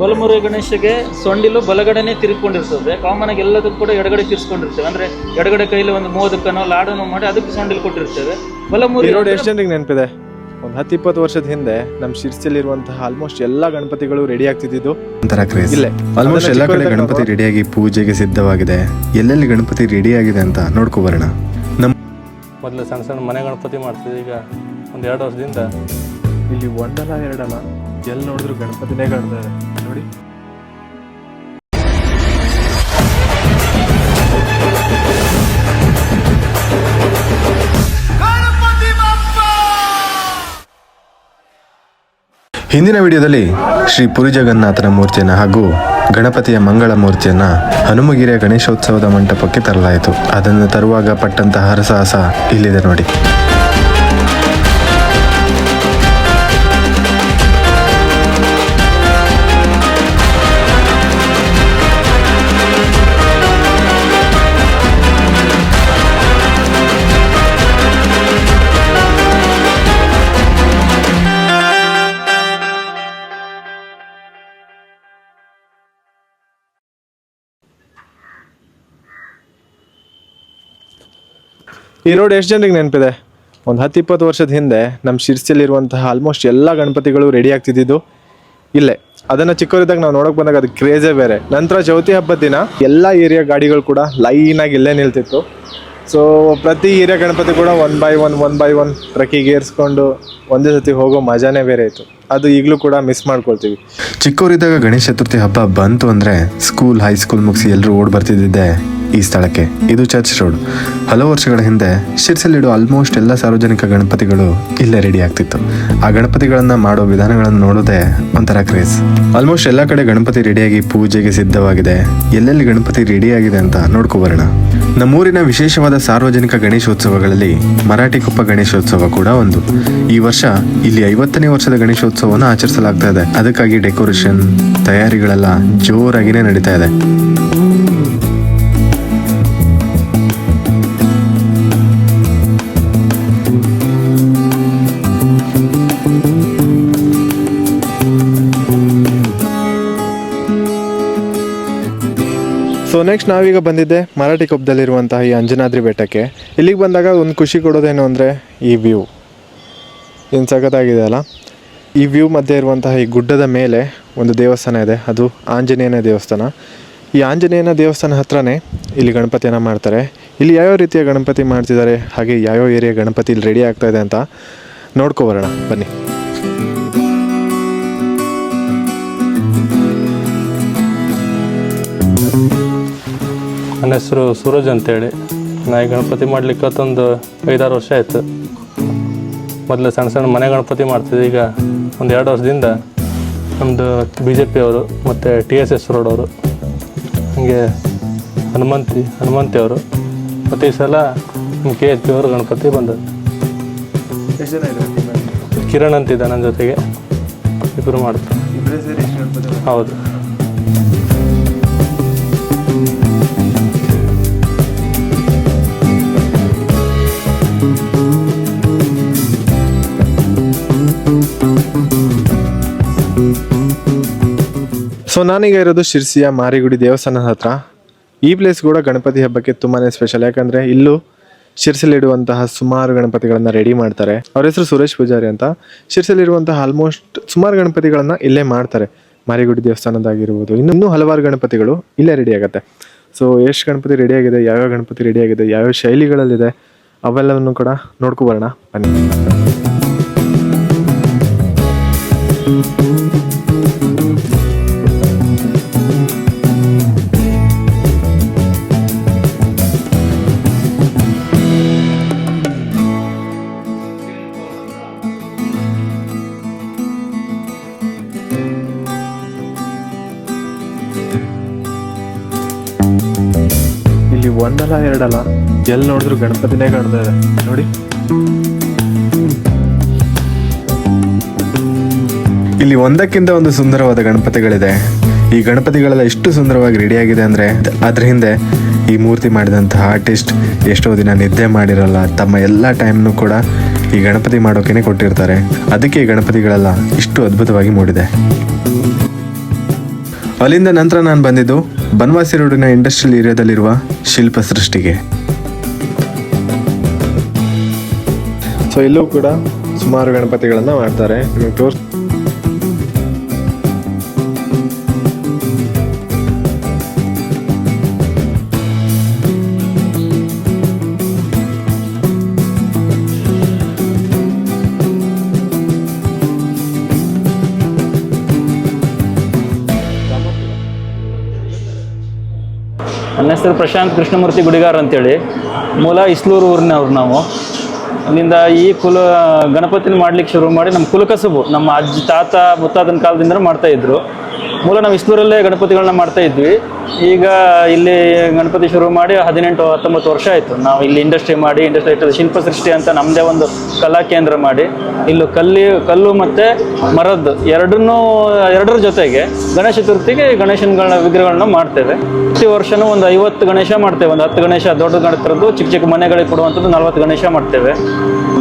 Balamuri ಗಣೇಶಗೆ ಸೊಂಡಿಲು ಬಲಗಡೆನೆ ತಿರುಗಿಕೊಂಡಿರ್ತದೆ common ಆಗಿ ಎಲ್ಲದಕ್ಕೂ ಕೂಡ ಎಡಗಡೆ ತಿರ್ಸ್ಕೊಂಡಿರ್ತೇವೆ. ಅಂದ್ರೆ ಎಡಗಡೆ ಕೈಲಿ ಒಂದು ಮೋದಕನೋ ಲಾಡನೋ ಮಾಡಿ ಅದಕ್ಕೆ ಸೊಂಡಿಲು ಕೊಟ್ಟಿರ್ತೇವೆ. ಬಲಮುರಿ ರೋಡ್ ಎಷ್ಟು ಜನರಿಗೆ ನೆನಪಿದೆ? ಒಂದು ಹತ್ತು ಇಪ್ಪತ್ತು ವರ್ಷದ ಹಿಂದೆ ನಮ್ಮ ಶಿರ್ಸಿಲಿರುವಂತಹ ಆಲ್ಮೋಸ್ಟ್ ಎಲ್ಲಾ ಗಣಪತಿಗಳು ರೆಡಿ ಆಗ್ತಿದ್ದು ಒಂಥರ ಕ್ರೇಜ್ ಇಲ್ಲ. ಆಲ್ಮೋಸ್ಟ್ ಎಲ್ಲ ಕಡೆ ಗಣಪತಿ ರೆಡಿಯಾಗಿ ಪೂಜೆಗೆ ಸಿದ್ಧವಾಗಿದೆ. ಎಲ್ಲೆಲ್ಲಿ ಗಣಪತಿ ರೆಡಿ ಆಗಿದೆ ಅಂತ ನೋಡ್ಕೊ ಬರೋಣ. ನಮ್ಮ ಮೊದಲು ಸಣ್ಣ ಸಣ್ಣ ಮನೆ ಗಣಪತಿ ಮಾಡ್ತಿದ್ದೆ ಈಗ ಒಂದು ಎರಡು ವರ್ಷದಿಂದ ಇಲ್ಲಿ ಒಂದಲ್ಲ ಎರಡಲ್ಲ ಎಲ್ಲಿ ನೋಡಿದ್ರು ಗಣಪತಿನೇ ಕಾಣ್ತಾ ಇದೆ. ನೋಡಿ. ಹಿಂದಿನ ವಿಡಿಯೋದಲ್ಲಿ ಶ್ರೀ ಪುರಿ ಜಗನ್ನಾಥನ ಮೂರ್ತಿಯನ್ನು ಹಾಗೂ ಗಣಪತಿಯ ಮಂಗಳ ಮೂರ್ತಿಯನ್ನ ಹನುಮಗಿರಿಯ ಗಣೇಶೋತ್ಸವದ ಮಂಟಪಕ್ಕೆ ತರಲಾಯಿತು. ಅದನ್ನು ತರುವಾಗ ಪಟ್ಟಂತಹ ಹರಸಾಹಸ ಇಲ್ಲಿದೆ ನೋಡಿ. ಈ ರೋಡ್ ಎಷ್ಟು ಜನರಿಗೆ ನೆನಪಿದೆ? ಒಂದು ಹತ್ತು ಇಪ್ಪತ್ತು ವರ್ಷದ ಹಿಂದೆ ನಮ್ಮ ಶಿರ್ಸಿಯಲ್ಲಿರುವಂತಹ ಆಲ್ಮೋಸ್ಟ್ ಎಲ್ಲ ಗಣಪತಿಗಳು ರೆಡಿ ಆಗ್ತಿದ್ದು ಇಲ್ಲೇ. ಅದನ್ನು ಚಿಕ್ಕವರಿದ್ದಾಗ ನಾವು ನೋಡೋಕೆ ಬಂದಾಗ ಅದು ಕ್ರೇಜೇ ಬೇರೆ. ನಂತರ ಚೌತಿ ಹಬ್ಬದ ದಿನ ಎಲ್ಲ ಏರಿಯಾ ಗಾಡಿಗಳು ಕೂಡ ಲೈನಾಗಿ ಇಲ್ಲೇ ನಿಲ್ತಿತ್ತು. ಸೊ ಪ್ರತಿ ಏರಿಯಾ ಗಣಪತಿ ಕೂಡ one by one one by one ಟ್ರಕ್ಕಿಗೆ ಏರಿಸ್ಕೊಂಡು ಒಂದೇ ಸತಿ ಹೋಗೋ ಮಜಾನೇ ಬೇರೆ ಇತ್ತು. ಅದು ಈಗಲೂ ಕೂಡ ಮಿಸ್ ಮಾಡ್ಕೊಳ್ತೀವಿ. ಚಿಕ್ಕವರಿದ್ದಾಗ ಗಣೇಶ ಚತುರ್ಥಿ ಹಬ್ಬ ಬಂತು ಅಂದರೆ ಸ್ಕೂಲ್ ಹೈಸ್ಕೂಲ್ ಮುಗಿಸಿ ಎಲ್ಲರೂ ಓಡ್ ಬರ್ತಿದ್ದಿದ್ದೆ. ಈ ಸ್ಥಳಕ್ಕೆ. ಇದು ಚರ್ಚ್ ರೋಡ್. ಹಲವು ವರ್ಷಗಳ ಹಿಂದೆ ಶಿರ್ಸಲ್ಲಿಡೋ ಆಲ್ಮೋಸ್ಟ್ ಎಲ್ಲ ಸಾರ್ವಜನಿಕ ಗಣಪತಿಗಳು ಇಲ್ಲೇ ರೆಡಿ ಆಗ್ತಿತ್ತು. ಆ ಗಣಪತಿಗಳನ್ನ ಮಾಡೋ ವಿಧಾನಗಳನ್ನು ನೋಡೋದೇ ಒಂಥರ ಕ್ರೇಜ್ ಆಲ್ಮೋಸ್ಟ್ ಎಲ್ಲ ಕಡೆ ಗಣಪತಿ ರೆಡಿಯಾಗಿ ಪೂಜೆಗೆ ಸಿದ್ಧವಾಗಿದೆ. ಎಲ್ಲೆಲ್ಲಿ ಗಣಪತಿ ರೆಡಿಯಾಗಿದೆ ಅಂತ ನೋಡ್ಕೋಬರೋಣ ನಮ್ಮೂರಿನ ವಿಶೇಷವಾದ ಸಾರ್ವಜನಿಕ ಗಣೇಶೋತ್ಸವಗಳಲ್ಲಿ ಮರಾಠಿ ಕೊಪ್ಪ ಗಣೇಶೋತ್ಸವ ಕೂಡ ಒಂದು. ಈ ವರ್ಷ ಇಲ್ಲಿ ಐವತ್ತನೇ ವರ್ಷದ ಗಣೇಶೋತ್ಸವವನ್ನು ಆಚರಿಸಲಾಗ್ತಾ ಇದೆ. ಅದಕ್ಕಾಗಿ ಡೆಕೋರೇಷನ್ ತಯಾರಿಗಳೆಲ್ಲ ಜೋರಾಗಿನೇ ನಡೀತಾ ಇದೆ. ಸೊ ನೆಕ್ಸ್ಟ್ ನಾವೀಗ ಬಂದಿದ್ದೆ ಮರಾಠಿ ಕೊಪ್ಪದಲ್ಲಿರುವಂತಹ ಈ ಅಂಜನಾದ್ರಿ ಬೆಟ್ಟಕ್ಕೆ. ಇಲ್ಲಿಗೆ ಬಂದಾಗ ಒಂದು ಖುಷಿ ಕೊಡೋದೇನು ಅಂದರೆ ಈ ವ್ಯೂ. ಏನು ಸಖತ್ತಾಗಿದೆ ಅಲ್ಲ? ಈ ವ್ಯೂ ಮಧ್ಯೆ ಇರುವಂತಹ ಈ ಗುಡ್ಡದ ಮೇಲೆ ಒಂದು ದೇವಸ್ಥಾನ ಇದೆ. ಅದು ಆಂಜನೇಯನ ದೇವಸ್ಥಾನ. ಈ ಆಂಜನೇಯನ ದೇವಸ್ಥಾನ ಹತ್ರನೇ ಇಲ್ಲಿ ಗಣಪತಿಯನ್ನು ಮಾಡ್ತಾರೆ. ಇಲ್ಲಿ ಯಾವ್ಯಾವ ರೀತಿಯ ಗಣಪತಿ ಮಾಡ್ತಿದ್ದಾರೆ? ಹಾಗೆ ಯಾವ್ಯಾವ ಏರಿಯಾ ಗಣಪತಿ ಇಲ್ಲಿ ರೆಡಿ ಆಗ್ತಾ ಇದೆ ಅಂತ ನೋಡ್ಕೊಬರೋಣ ಬನ್ನಿ. ನನ್ನ ಹೆಸರು ಸೂರಜ್ ಅಂತೇಳಿ. ನಾ ಈ ಗಣಪತಿ ಮಾಡ್ಲಿಕ್ಕೆ ಹತ್ತೊಂದು ಐದಾರು ವರ್ಷ ಆಯಿತು. ಮೊದಲು ಸಣ್ಣ ಸಣ್ಣ ಮನೆ ಗಣಪತಿ ಮಾಡ್ತಿದ್ದೆ. ಈಗ ಒಂದು ಎರಡು ವರ್ಷದಿಂದ ನಮ್ಮದು ಬಿ ಜೆ ಪಿ ಅವರು ಮತ್ತು ಟಿ ಎಸ್ ಎಸ್ ರೋಡ್ ಅವರು. ಹಾಗೆ ಹನುಮಂತಿ ಹನುಮಂತಿ ಅವರು. ಮತ್ತು ಈ ಸಲ ನಮ್ಮ ಕೆ ಎಚ್ ಪಿ ಅವರು ಗಣಪತಿ ಬಂದರು ಕಿರಣ್ ಅಂತಿದ್ದ ನನ್ನ ಜೊತೆಗೆ. ಇಬ್ಬರು ಮಾಡ್ತಾರೆ. ಹೌದು. ಸೊ ನಾನೀಗ ಇರೋದು ಶಿರ್ಸಿಯ ಮಾರಿಗುಡಿ ದೇವಸ್ಥಾನದ ಹತ್ರ. ಈ ಪ್ಲೇಸ್ ಕೂಡ ಗಣಪತಿ ಹಬ್ಬಕ್ಕೆ ತುಂಬಾನೇ ಸ್ಪೆಷಲ್ ಯಾಕಂದ್ರೆ ಇಲ್ಲೂ ಶಿರ್ಸಿಲಿಡುವಂತಹ ಸುಮಾರು ಗಣಪತಿಗಳನ್ನ ರೆಡಿ ಮಾಡ್ತಾರೆ. ಅವ್ರ ಹೆಸರು ಸುರೇಶ್ ಪೂಜಾರಿ ಅಂತ. ಶಿರ್ಸಿಲಿರುವಂತಹ ಆಲ್ಮೋಸ್ಟ್ ಸುಮಾರು ಗಣಪತಿಗಳನ್ನ ಇಲ್ಲೇ ಮಾಡ್ತಾರೆ. ಮಾರಿಗುಡಿ ದೇವಸ್ಥಾನದಾಗಿರ್ಬೋದು. ಇನ್ನು ಇನ್ನೂ ಹಲವಾರು ಗಣಪತಿಗಳು ಇಲ್ಲೇ ರೆಡಿ ಆಗುತ್ತೆ. ಸೊ ಎಷ್ಟು ಗಣಪತಿ ರೆಡಿ ಆಗಿದೆ, ಯಾವ್ಯಾವ ಗಣಪತಿ ರೆಡಿ ಆಗಿದೆ, ಯಾವ್ಯಾವ ಶೈಲಿಗಳಲ್ಲಿದೆ, ಅವೆಲ್ಲವನ್ನು ಕೂಡ ನೋಡ್ಕೋಬರೋಣ ಬನ್ನಿ. ಒಂದಲ್ಲ ಎರಡಲ್ಲ? ಎಲ್ಲಿ ನೋಡಿದ್ರು ಗಣಪತಿನೇ ಕಾಣ್ತಾ ನೋಡಿ. ಇಲ್ಲಿ ಒಂದಕ್ಕಿಂತ ಒಂದು ಸುಂದರವಾದ ಗಣಪತಿಗಳಿದೆ. ಈ ಗಣಪತಿಗಳೆಲ್ಲ ಎಷ್ಟು ಸುಂದರವಾಗಿ ರೆಡಿ ಆಗಿದೆ ಅಂದ್ರೆ ಅದ್ರ ಹಿಂದೆ ಈ ಮೂರ್ತಿ ಮಾಡಿದಂತಹ ಆರ್ಟಿಸ್ಟ್ ಎಷ್ಟೋ ದಿನ ನಿದ್ದೆ ಮಾಡಿರಲ್ಲ, ತಮ್ಮ ಎಲ್ಲ ಟೈಮ್ನು ಕೂಡ ಈ ಗಣಪತಿ ಮಾಡೋಕೆ ಕೊಟ್ಟಿರ್ತಾರೆ. ಅದಕ್ಕೆ ಈ ಗಣಪತಿಗಳೆಲ್ಲ ಇಷ್ಟು ಅದ್ಭುತವಾಗಿ ಮೂಡಿದೆ. ಅಲ್ಲಿಂದ ನಂತರ ನಾನು ಬಂದಿದ್ದು ಬನವಾಸಿ ರೋಡಿನ ಇಂಡಸ್ಟ್ರಿಯಲ್ ಏರಿಯಾದಲ್ಲಿರುವ ಶಿಲ್ಪ ಸೃಷ್ಟಿಗೆ. ಸೊ ಇಲ್ಲೂ ಕೂಡ ಸುಮಾರು ಗಣಪತಿಗಳನ್ನು ಮಾಡ್ತಾರೆ. ನಿಮಗೆ ತೋರ್ಸ್ ಹೆಸರು ಪ್ರಶಾಂತ್ ಕೃಷ್ಣಮೂರ್ತಿ ಗುಡಿಗಾರ್ ಅಂತೇಳಿ. ಮೂಲ ಇಸ್ಲೂರು ಊರಿನವ್ರು ನಾವು. ಅಲ್ಲಿಂದ ಈ ಕುಲ, ಗಣಪತಿನ ಮಾಡ್ಲಿಕ್ಕೆ ಶುರು ಮಾಡಿ ನಮ್ಮ ಕುಲಕಸುಬು ನಮ್ಮ ಅಜ್ಜಿ, ತಾತ, ಮುತ್ತಾತನ ಕಾಲದಿಂದ ಮಾಡ್ತಾಯಿದ್ರು ಮೂಲ ನಾವು ಇಸ್ಲೂರಲ್ಲೇ ಗಣಪತಿಗಳನ್ನ ಮಾಡ್ತಾ ಇದ್ವಿ. ಈಗ ಇಲ್ಲಿ ಗಣಪತಿ ಶುರು ಮಾಡಿ ಹದಿನೆಂಟು, ಹತ್ತೊಂಬತ್ತು ವರ್ಷ ಆಯಿತು. ನಾವು ಇಲ್ಲಿ ಇಂಡಸ್ಟ್ರಿ ಮಾಡಿ ಇಂಡಸ್ಟ್ರಿ ಶಿಲ್ಪ ಸೃಷ್ಟಿ ಅಂತ ನಮ್ಮದೇ ಒಂದು ಕಲಾ ಕೇಂದ್ರ ಮಾಡಿ. ಇಲ್ಲಿ ಕಲ್ಲಿ, ಕಲ್ಲು ಮತ್ತು ಮರದ್ದು ಎರಡನ್ನೂ, ಎರಡರ ಜೊತೆಗೆ ಗಣೇಶ ಚತುರ್ಥಿಗೆ ಗಣೇಶನಗಳ ವಿಗ್ರಹಗಳನ್ನ ಮಾಡ್ತೇವೆ. ಪ್ರತಿ ವರ್ಷನೂ ಒಂದು ಐವತ್ತು ಗಣೇಶ ಮಾಡ್ತೇವೆ. ಒಂದು ಹತ್ತು ಗಣೇಶ ದೊಡ್ಡ ಗಣಪತಿರದ್ದು ಚಿಕ್ಕ ಚಿಕ್ಕ ಮನೆಗಳಿಗೆ ಕೊಡುವಂಥದ್ದು ನಲ್ವತ್ತು ಗಣೇಶ ಮಾಡ್ತೇವೆ.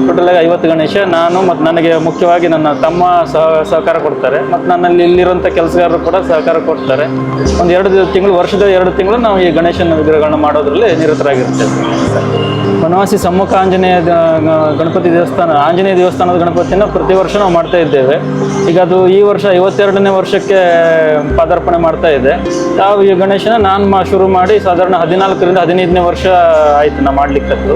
ಟೋಟಲಾಗಿ ಐವತ್ತು ಗಣೇಶ ನಾನು ಮತ್ತು ನನಗೆ ಮುಖ್ಯವಾಗಿ ನನ್ನ ತಮ್ಮ ಸಹ, ಸಹಕಾರ ಕೊಡ್ತಾರೆ. ಮತ್ತು ನನ್ನಲ್ಲಿ ಇಲ್ಲಿರುವಂಥ ಕೆಲಸಗಾರರು ಕೂಡ ಸಹಕಾರ ಕೊಡ್ತಾರೆ. ಒಂದು ಎರಡು ತಿಂಗಳು ವರ್ಷದ ಎರಡು ತಿಂಗಳು ನಾವು ಈ ಗಣೇಶನ ವಿಗ್ರಹಗಳನ್ನ ಮಾಡೋದ್ರಲ್ಲಿ ನಿರತರಾಗಿರ್ತೇವೆ ಬನವಾಸಿ ಸಮ್ಮುಖ ಆಂಜನೇಯ ಗಣಪತಿ ದೇವಸ್ಥಾನ, ಆಂಜನೇಯ ದೇವಸ್ಥಾನದ ಗಣಪತಿಯನ್ನು ಪ್ರತಿ ವರ್ಷ ನಾವು ಮಾಡ್ತಾ ಇದ್ದೇವೆ. ಈಗ ಅದು ಈ ವರ್ಷ ಐವತ್ತೆರಡನೇ ವರ್ಷಕ್ಕೆ ಪಾದಾರ್ಪಣೆ ಮಾಡ್ತಾ ಇದೆ. ನಾವು ಈ ಗಣೇಶನ ನಾನು ಮಾ ಶುರು ಮಾಡಿ ಸಾಧಾರಣ ಹದಿನಾಲ್ಕರಿಂದ ಹದಿನೈದನೇ ವರ್ಷ ಆಯಿತು ನಾವು ಮಾಡ್ಲಿಕ್ಕದ್ದು.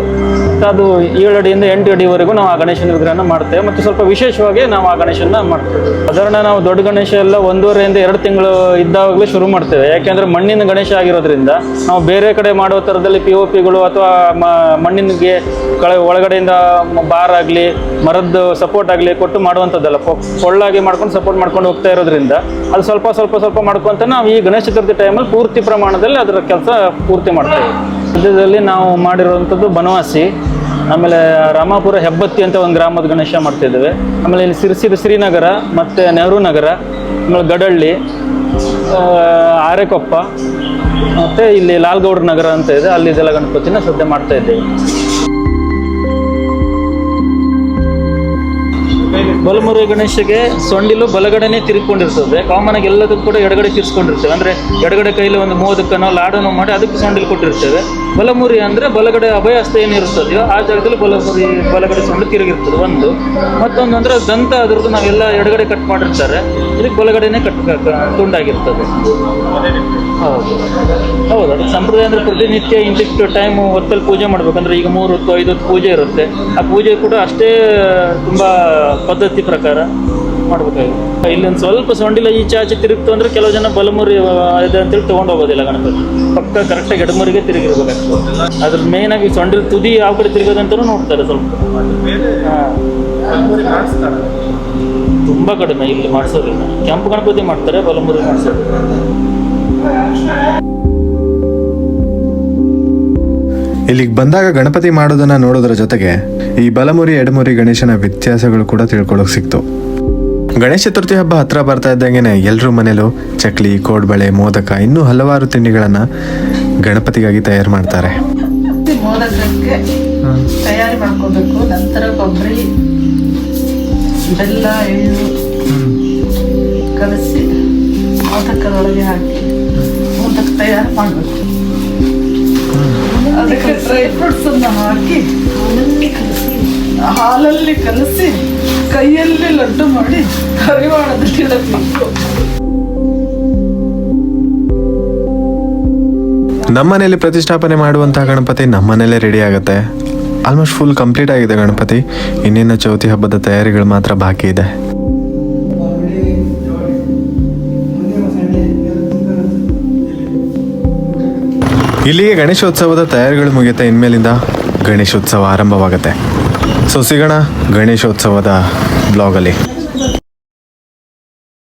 ಅದು ಏಳು ಅಡಿಯಿಂದ ಎಂಟು ಅಡಿವರೆಗೂ ನಾವು ಆ ಗಣೇಶನ ವಿಗ್ರಹನ ಮಾಡ್ತೇವೆ. ಮತ್ತು ಸ್ವಲ್ಪ ವಿಶೇಷವಾಗಿ ನಾವು ಆ ಗಣೇಶನ ಮಾಡ್ತೇವೆ. ಸಾಧಾರಣ ನಾವು ದೊಡ್ಡ ಗಣೇಶ ಎಲ್ಲ ಒಂದೂವರೆಯಿಂದ ಎರಡು ತಿಂಗಳು ಇದ್ದಾಗಲೇ ಶುರು ಮಾಡ್ತೇವೆ. ಯಾಕೆಂದರೆ ಮಣ್ಣಿನ ಗಣೇಶ ಆಗಿರೋದ್ರಿಂದ ನಾವು ಬೇರೆ ಕಡೆ ಮಾಡೋ ಥರದಲ್ಲಿ ಪಿ ಒ ಪಿಗಳು ಅಥವಾ ಮಣ್ಣಿನಿಗೆ ಕಳೆ ಒಳಗಡೆಯಿಂದ ಬಾರ್ ಆಗಲಿ ಮರದ್ದು ಸಪೋರ್ಟ್ ಆಗಲಿ ಕೊಟ್ಟು ಮಾಡುವಂಥದ್ದಲ್ಲ. ಪೊಳ್ಳಾಗಿ ಮಾಡ್ಕೊಂಡು ಸಪೋರ್ಟ್ ಮಾಡ್ಕೊಂಡು ಹೋಗ್ತಾ ಇರೋದ್ರಿಂದ ಅದು ಸ್ವಲ್ಪ ಸ್ವಲ್ಪ ಸ್ವಲ್ಪ ಮಾಡ್ಕೊಂತ ನಾವು ಈ ಗಣೇಶ ಚತುರ್ಥಿ ಟೈಮಲ್ಲಿ ಪೂರ್ತಿ ಪ್ರಮಾಣದಲ್ಲಿ ಅದರ ಕೆಲಸ ಪೂರ್ತಿ ಮಾಡ್ತೇವೆ ಸದ್ಯದಲ್ಲಿ ನಾವು ಮಾಡಿರುವಂಥದ್ದು ಬನವಾಸಿ, ಆಮೇಲೆ ರಾಮಾಪುರ ಹೆಬ್ಬತ್ತಿ ಅಂತ ಒಂದು ಗ್ರಾಮದ ಗಣೇಶ ಮಾಡ್ತಿದ್ದೇವೆ ಆಮೇಲೆ ಇಲ್ಲಿ ಸಿರ್ಸಿದ ಶ್ರೀನಗರ, ಮತ್ತು ನೆಹರು ನಗರ, ಆಮೇಲೆ ಗಡಳ್ಳಿ ಆರೆಕೊಪ್ಪ, ಮತ್ತು ಇಲ್ಲಿ ಲಾಲ್ಗೌಡ್ರ ನಗರ ಅಂತ ಇದೆ. ಅಲ್ಲಿ ಇದೆಲ್ಲ ಗಣಪತಿನ ಸದ್ಯ ಮಾಡ್ತಾ ಇದ್ದೇವೆ. ಬಲಮುರಿ ಗಣೇಶಗೆ ಸೊಂಡಿಲು ಬಲಗಡೆನೆ ತಿರುಗಿಕೊಂಡಿರ್ತದೆ ಕಾಮನ್ ಆಗಿ ಎಲ್ಲದಕ್ಕೂ ಕೂಡ ಎಡಗಡೆ ತಿರ್ಸ್ಕೊಂಡಿರ್ತೇವೆ. ಅಂದ್ರೆ ಎಡಗಡೆ ಕೈಲಿ ಒಂದು ಮೋದಕ್ಕನೋ ಲಾಡನೋ ಮಾಡಿ ಅದಕ್ಕೆ ಸೊಂಡಿಲು ಕೊಟ್ಟಿರ್ತೇವೆ. ಬಲಮುರಿ ಅಂದ್ರೆ ಬಲಗಡೆ ಅಭಯಹಸ್ತ ಏನಿರುತ್ತದೆಯೋ ಆ ಜಾಗದಲ್ಲಿ ಬಲಮುರಿ ಬಲಗಡೆ ಸೊಂಡು ತಿರುಗಿರ್ತದೆ ಒಂದು. ಮತ್ತೊಂದು ಅಂದ್ರೆ ದಂತ ಅದ್ರದ್ದು ನಾವೆಲ್ಲ ಎಡಗಡೆ ಕಟ್ ಮಾಡಿರ್ತಾರೆ. ಇದಕ್ಕೆ ಬಲಗಡೆನೆ ಕಟ್ ತುಂಡಾಗಿರ್ತದೆ. ಹೌದು. ಹೌದು, ಅದು ಸಂಪ್ರದಾಯ ಅಂದರೆ ಪ್ರತಿನಿತ್ಯ ಇಂತಿಷ್ಟು ಟೈಮ್ ಹೊತ್ತಲ್ಲಿ ಪೂಜೆ ಮಾಡಬೇಕಂದ್ರೆ ಈಗ ಮೂರು ಹೊತ್ತು, ಐದು ಹೊತ್ತು ಪೂಜೆ ಇರುತ್ತೆ. ಆ ಪೂಜೆ ಕೂಡ ಅಷ್ಟೇ ತುಂಬ ಪದ್ಧತಿ ಪ್ರಕಾರ ಮಾಡ್ಬೇಕಾಗಿದೆ. ಇಲ್ಲೊಂದು ಸ್ವಲ್ಪ ಸೊಂಡಿಲ ಈಚೆ ಆಚೆ ತಿರುಗ್ತು ಅಂದರೆ ಕೆಲವು ಜನ ಬಲಮುರಿ ಇದೆ ಅಂತೇಳಿ ತೊಗೊಂಡು ಹೋಗೋದಿಲ್ಲ ಗಣಪತಿ. ಪಕ್ಕ ಕರೆಕ್ಟಾಗಿ ಎಡಮುರಿಗೆ ತಿರುಗಿರ್ಬೇಕಾಗ್ತದೆ. ಅದ್ರ ಮೇನ್ ಆಗಿ ಸೊಂಡಿಲ್ ತುದಿ ಯಾವ ಕಡೆ ತಿರುಗೋದಂತಲೂ ನೋಡ್ತಾರೆ ಸ್ವಲ್ಪ. ತುಂಬ ತುಂಬಾ ಕಡಿಮೆ, ಇಲ್ಲಿ ಮಾಡಿಸೋದಿಲ್ಲ. ಕೆಂಪು ಗಣಪತಿ ಮಾಡ್ತಾರೆ, ಬಲಮುರಿ ಮಾಡಿಸೋದಿಲ್ಲ. ಇಲ್ಲಿಗೆ ಬಂದಾಗ ಗಣಪತಿ ಮಾಡೋದನ್ನ ನೋಡೋದ್ರ ಜೊತೆಗೆ ಈ ಬಲಮುರಿ ಎಡಮುರಿ ಗಣೇಶನ ವ್ಯತ್ಯಾಸಗಳು ಕೂಡ ತಿಳ್ಕೊಳ್ಳೋಕೆ ಸಿಕ್ತು. ಗಣೇಶ ಚತುರ್ಥಿ ಹಬ್ಬ ಹತ್ರ ಬರ್ತಾ ಇದ್ದಂಗೆನೆ ಎಲ್ಲರೂ ಮನೇಲೂ ಚಕ್ಲಿ ಕೋಡ್ಬಳೆ ಮೋದಕ ಇನ್ನೂ ಹಲವಾರು ತಿಂಡಿಗಳನ್ನ ಗಣಪತಿಗಾಗಿ ತಯಾರು ಮಾಡ್ತಾರೆ. ಮೋದಕಕ್ಕೆ ತಯಾರಿ ಮಾಡ್ಕೋಬೇಕು. ನಂತರ ಕೊಬ್ಬರಿ ಬೆಲ್ಲ ಎಳ್ಳು ಕಲಸಿ ಮೋದಕದೊಳಗೆ ಹಾಕಿ ಅದಕ್ಕೆ ಡ್ರೈ ಫ್ರೂಟ್ಸ್ ಅನ್ನು ಹಾಕಿ, ಹಾಲಲ್ಲಿ ಕಲಸಿ, ಕೈಯಲ್ಲಿ ಲಡ್ಡು ಮಾಡಿ ಕರಿವಾಣದಲ್ಲಿ ಇಡಬೇಕು. ನಮ್ಮನೇಲಿ ಪ್ರತಿಷ್ಠಾಪನೆ ಮಾಡುವಂತಹ ಗಣಪತಿ ನಮ್ಮನೇಲೆ ರೆಡಿ ಆಗುತ್ತೆ. ಆಲ್ಮೋಸ್ಟ್ ಫುಲ್ ಕಂಪ್ಲೀಟ್ ಆಗಿದೆ ಗಣಪತಿ. ಇನ್ನೇನು ಚೌತಿ ಹಬ್ಬದ ತಯಾರಿಗಳು ಮಾತ್ರ ಬಾಕಿ ಇದೆ. ಇಲ್ಲಿಗೆ ಗಣೇಶೋತ್ಸವದ ತಯಾರಿಗಳು ಮುಗಿಯುತ್ತೆ ಇನ್ಮೇಲಿಂದ ಗಣೇಶೋತ್ಸವ ಆರಂಭವಾಗುತ್ತೆ. ಸೊ ಸಿಗೋಣ ಗಣೇಶೋತ್ಸವದ ಬ್ಲಾಗಲ್ಲಿ